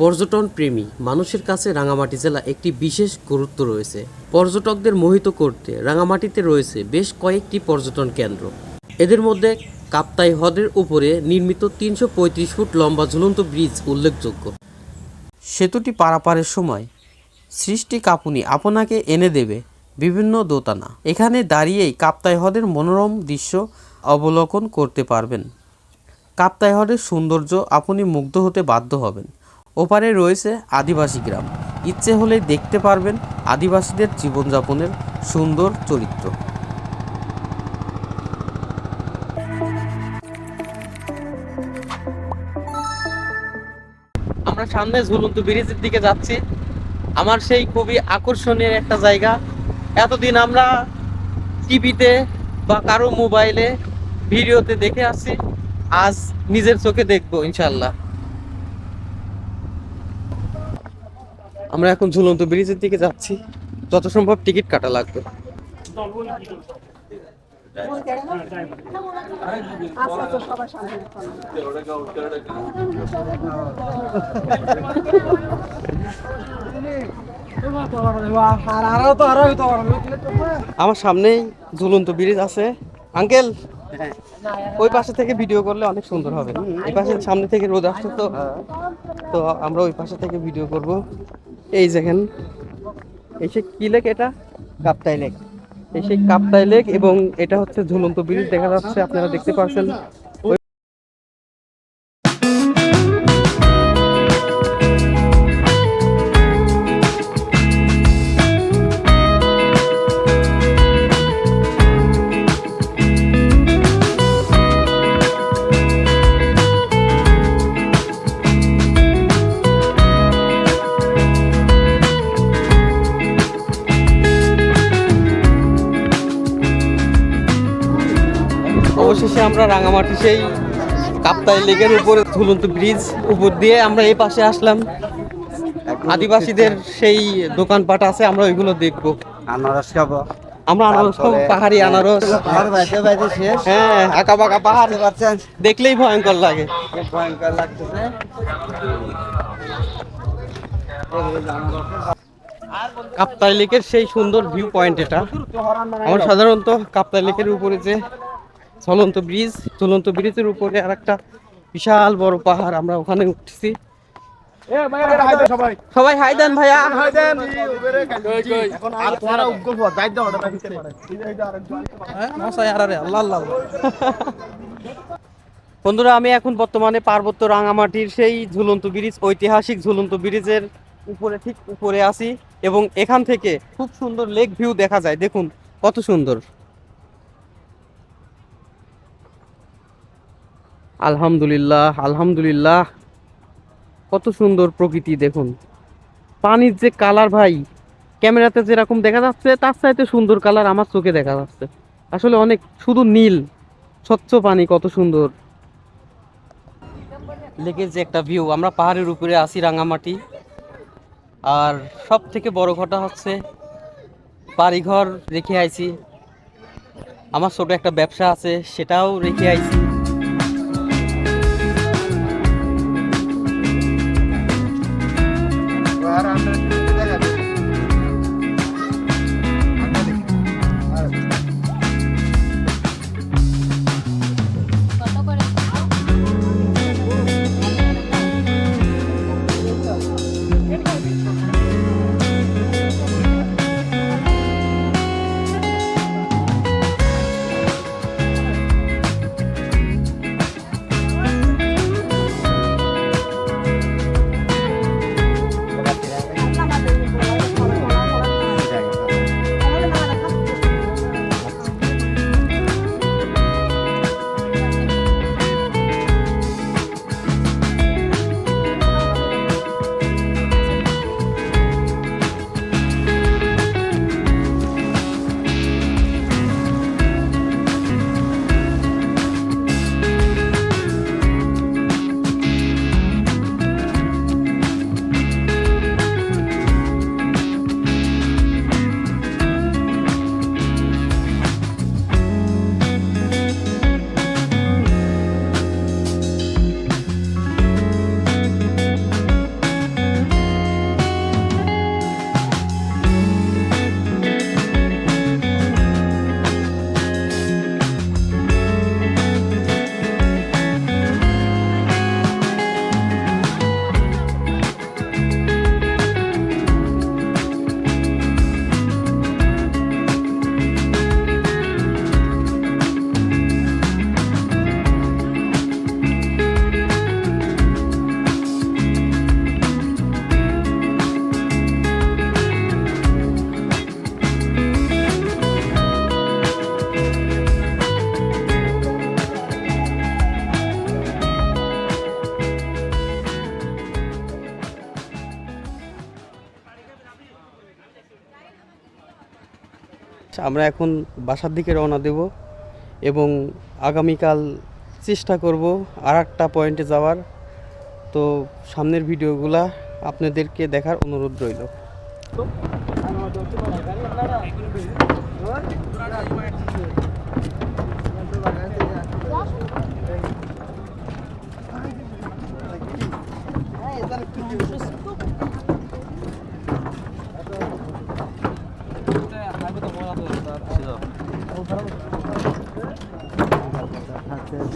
পর্যটন প্রেমী মানুষের কাছে রাঙামাটি জেলা একটি বিশেষ গুরুত্ব রয়েছে। পর্যটকদের মোহিত করতে রাঙামাটিতে রয়েছে বেশ কয়েকটি পর্যটন কেন্দ্র। এদের মধ্যে কাপ্তাই হ্রদের উপরে নির্মিত তিনশো পঁয়ত্রিশ ফুট লম্বা ঝুলন্ত ব্রিজ উল্লেখযোগ্য। সেতুটি পারাপারের সময় সৃষ্টি কাপুনি আপনাকে এনে দেবে বিভিন্ন দোতানা। এখানে দাঁড়িয়েই কাপ্তাই হ্রদের মনোরম দৃশ্য অবলোকন করতে পারবেন। কাপ্তাই হ্রদের সৌন্দর্য আপনি মুগ্ধ হতে বাধ্য হবেন। ওপারে রয়েছে আদিবাসী গ্রাম। ইচ্ছে হলেই দেখতে পারবেন আদিবাসীদের জীবনযাপনের সুন্দর চরিত্র। আমরা সামনে ঝুলন্ত ব্রিজের দিকে যাচ্ছি। আমার সেই খুবই আকর্ষণীয় একটা জায়গা। এতদিন আমরা টিভিতে বা কারও মোবাইলে ভিডিওতে দেখে আসছি। আজ নিজের চোখে দেখব ইনশাল্লাহ আমরা এখন ঝুলন্ত ব্রিজের দিকে যাচ্ছি। যত সম্ভব টিকিট কাটা লাগবে। আমার সামনেই ঝুলন্ত ব্রিজ আছে। আঙ্কেল, ওই পাশে থেকে ভিডিও করলে অনেক সুন্দর হবে। এই পাশে সামনে থেকে রোদ আসছে তো। তো আমরা ওই পাশে থেকে ভিডিও করব। এই দেখেন, এই সে কি লেক এটা? কাপ্তাই লেক। এই সেই কাপ্তাই লেক এবং এটা হচ্ছে ঝুলন্ত ব্রিজ দেখা যাচ্ছে, আপনারা দেখতে পাচ্ছেন ওই- আমরা রাঙামাটি সেই কাপ্তাই লেকের উপরে ঝুলন্ত ব্রিজ উপর দিয়ে আমরা এই পাশে আসলাম। আদিবাসীদের সেই দোকানপাট আছে আমরা ওইগুলো দেখব। আনারস খাব। আমরা আনারস খাব, পাহাড়ি আনারস। হ্যাঁ। আঁকা বাঁকা পাহাড়। দেখলেই ভয়ঙ্কর লাগে। ভয়ঙ্কর লাগতেছে। কাপ্তাই লেকের সেই সুন্দর ভিউ পয়েন্ট এটা। আমরা সাধারণত কাপ্তাই লেকের উপরে যে চলন্ত ব্রিজ চলন্ত ব্রিজের উপরে আর একটা বিশাল বড় পাহাড় আমরা ওখানে উঠছি। সবাই। হাই দেন ভাইয়া। বন্ধুরা আমি এখন বর্তমানে পার্বত্য রাঙামাটির সেই ঝুলন্ত ব্রিজ ঐতিহাসিক ঝুলন্ত ব্রিজের উপরে ঠিক উপরে আছি এবং এখান থেকে খুব সুন্দর লেক ভিউ দেখা যায়। দেখুন কত সুন্দর। আলহামদুলিল্লাহ আলহামদুলিল্লাহ। কত সুন্দর প্রকৃতি, দেখুন। পানির যে কালার ভাই, ক্যামেরাতে যেরকম দেখা যাচ্ছে, তার চাইতে সুন্দর কালার আমার চোখে দেখা যাচ্ছে। আসলে অনেক, শুধু নীল, স্বচ্ছ পানি, কত সুন্দর। লেকের যে একটা ভিউ আমরা পাহাড়ের উপরে আছি রাঙামাটি। আর সব থেকে বড় কথা হচ্ছে, বাড়িঘর রেখে আইছি। আমার ছোট একটা ব্যবসা আছে, সেটাও রেখে আইছি। আমরা এখন বাসার দিকে রওনা দেব এবং আগামীকাল চেষ্টা করব আর একটা পয়েন্টে যাওয়ার। তো সামনের ভিডিওগুলা আপনাদেরকে দেখার অনুরোধ রইল। হাতে